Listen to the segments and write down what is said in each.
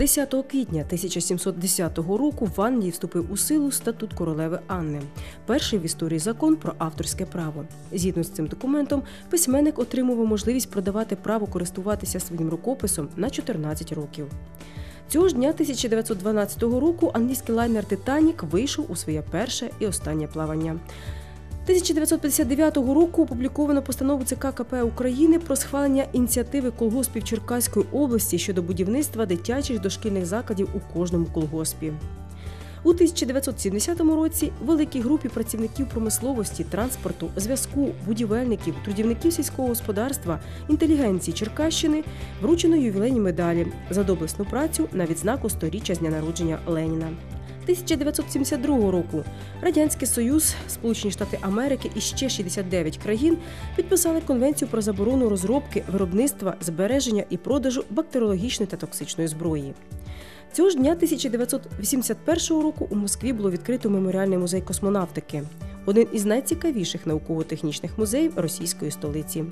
10 квітня 1710 року в Англії вступив у силу статут королеви Анни, перший в історії закон про авторське право. Згідно з цим документом, письменник отримував можливість продавати право користуватися своїм рукописом на 14 років. Цього ж дня 1912 року англійський лайнер Титанік вийшов у своє перше і останнє плавання. 1959 року опубліковано постанову ЦК КП України про схвалення ініціативи колгоспів Черкаської області щодо будівництва дитячих дошкільних закладів у кожному колгоспі. У 1970 році великій групі працівників промисловості, транспорту, зв'язку, будівельників, трудівників сільського господарства, інтелігенції Черкащини вручено ювілейні медалі за доблесну працю на відзнаку сторіччя з дня народження Леніна. 1972 року Радянський Союз, Сполучені Штати Америки і ще 69 країн підписали конвенцію про заборону розробки, виробництва, збереження і продажу бактеріологічної та токсичної зброї. Цього ж дня 1981 року у Москві було відкрито меморіальний музей космонавтики, один із найцікавіших науково-технічних музеїв російської столиці.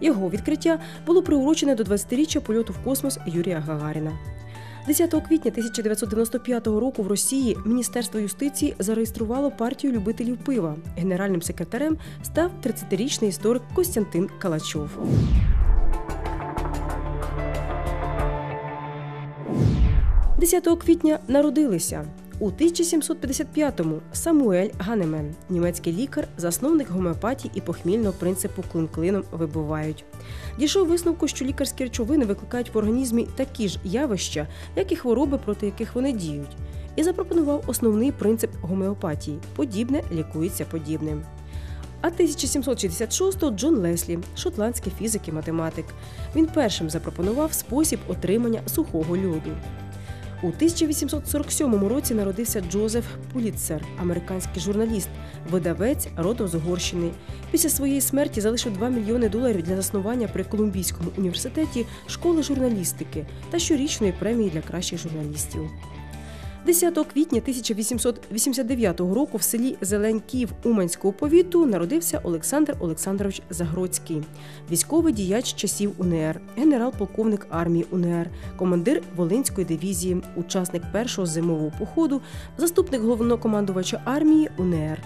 Його відкриття було приурочене до 20-річчя польоту в космос Юрія Гагаріна. 10 квітня 1995 року в Росії Міністерство юстиції зареєструвало партію любителів пива. Генеральним секретарем став 30-річний історик Костянтин Калачов. 10 квітня народилися у 1755-му Самуель Ганемен, німецький лікар, засновник гомеопатії і похмільного принципу клин-клином вибувають. Дійшов висновку, що лікарські речовини викликають в організмі такі ж явища, як і хвороби, проти яких вони діють, і запропонував основний принцип гомеопатії подібне лікується подібним. А 1766-го Джон Леслі, шотландський фізик і математик. Він першим запропонував спосіб отримання сухого льоду. У 1847 році народився Джозеф Пулітцер, американський журналіст, видавець родом з Угорщини. Після своєї смерті залишив 2 мільйони доларів для заснування при Колумбійському університеті школи журналістики та щорічної премії для кращих журналістів. 10 квітня 1889 року в селі Зеленьків Уманського повіту народився Олександр Олександрович Загроцький, військовий діяч часів УНР, генерал-полковник армії УНР, командир Волинської дивізії, учасник першого зимового походу, заступник головнокомандувача армії УНР.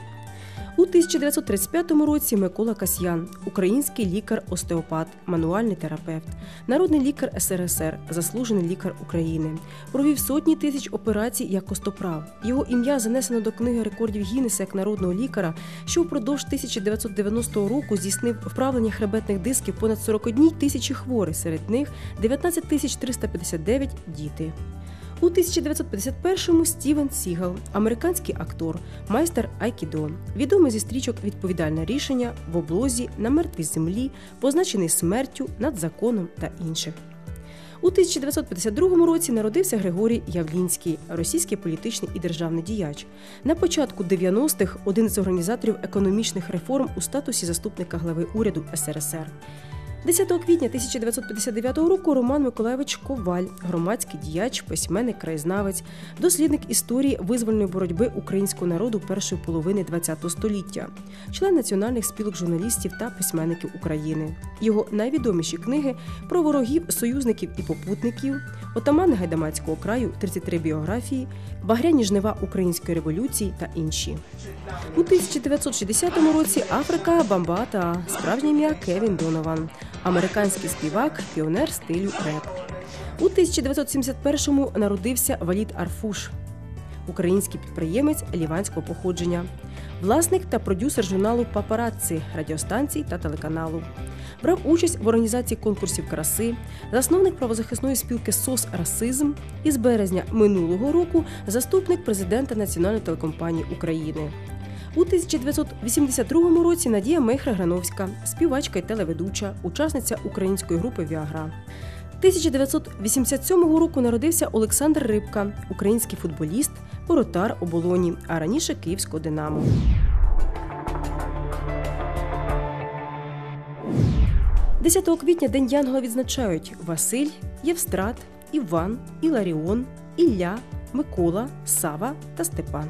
У 1935 році Микола Касьян, український лікар-остеопат, мануальний терапевт, народний лікар СРСР, заслужений лікар України, провів сотні тисяч операцій як костоправ. Його ім'я занесено до книги рекордів Гіннеса як народного лікаря, що впродовж 1990 року здійснив вправлення хребетних дисків понад 41 тисячі хворих, серед них 19 тисяч 359 – діти. У 1951-му Стівен Сігал, американський актор, майстер Айкідо, відомий зі стрічок Відповідальне рішення в облозі на мертвій землі, позначений смертю над законом та інших. У 1952 році народився Григорій Явлінський, російський політичний і державний діяч. На початку 90-х один з організаторів економічних реформ у статусі заступника глави уряду СРСР. 10 квітня 1959 року Роман Миколаєвич Коваль, громадський діяч, письменник, краєзнавець, дослідник історії визвольної боротьби українського народу першої половини ХХ століття, член національних спілок журналістів та письменників України. Його найвідоміші книги про ворогів, союзників і попутників, отамани Гайдамацького краю, 33 біографії, багряні жнива української революції та інші. У 1960 році Африка Бамбата, справжнє ім'я Кевін Донован американський співак, піонер стилю реп. У 1971-му народився Валід Арфуш, український підприємець ліванського походження, власник та продюсер журналу Папараці радіостанцій та телеканалу. Брав участь в організації конкурсів краси, засновник правозахисної спілки СОС Расизм і з березня минулого року заступник президента Національної телекомпанії України. У 1982 році Надія Мехра Грановська, співачка й телеведуча, учасниця української групи Віагра. 1987 року народився Олександр Рибка, український футболіст, воротар оболоні, а раніше Київського Динамо. Десятого квітня День Янгола відзначають Василь, Євстрат, Іван, Іларіон, Ілля, Микола, Сава та Степан.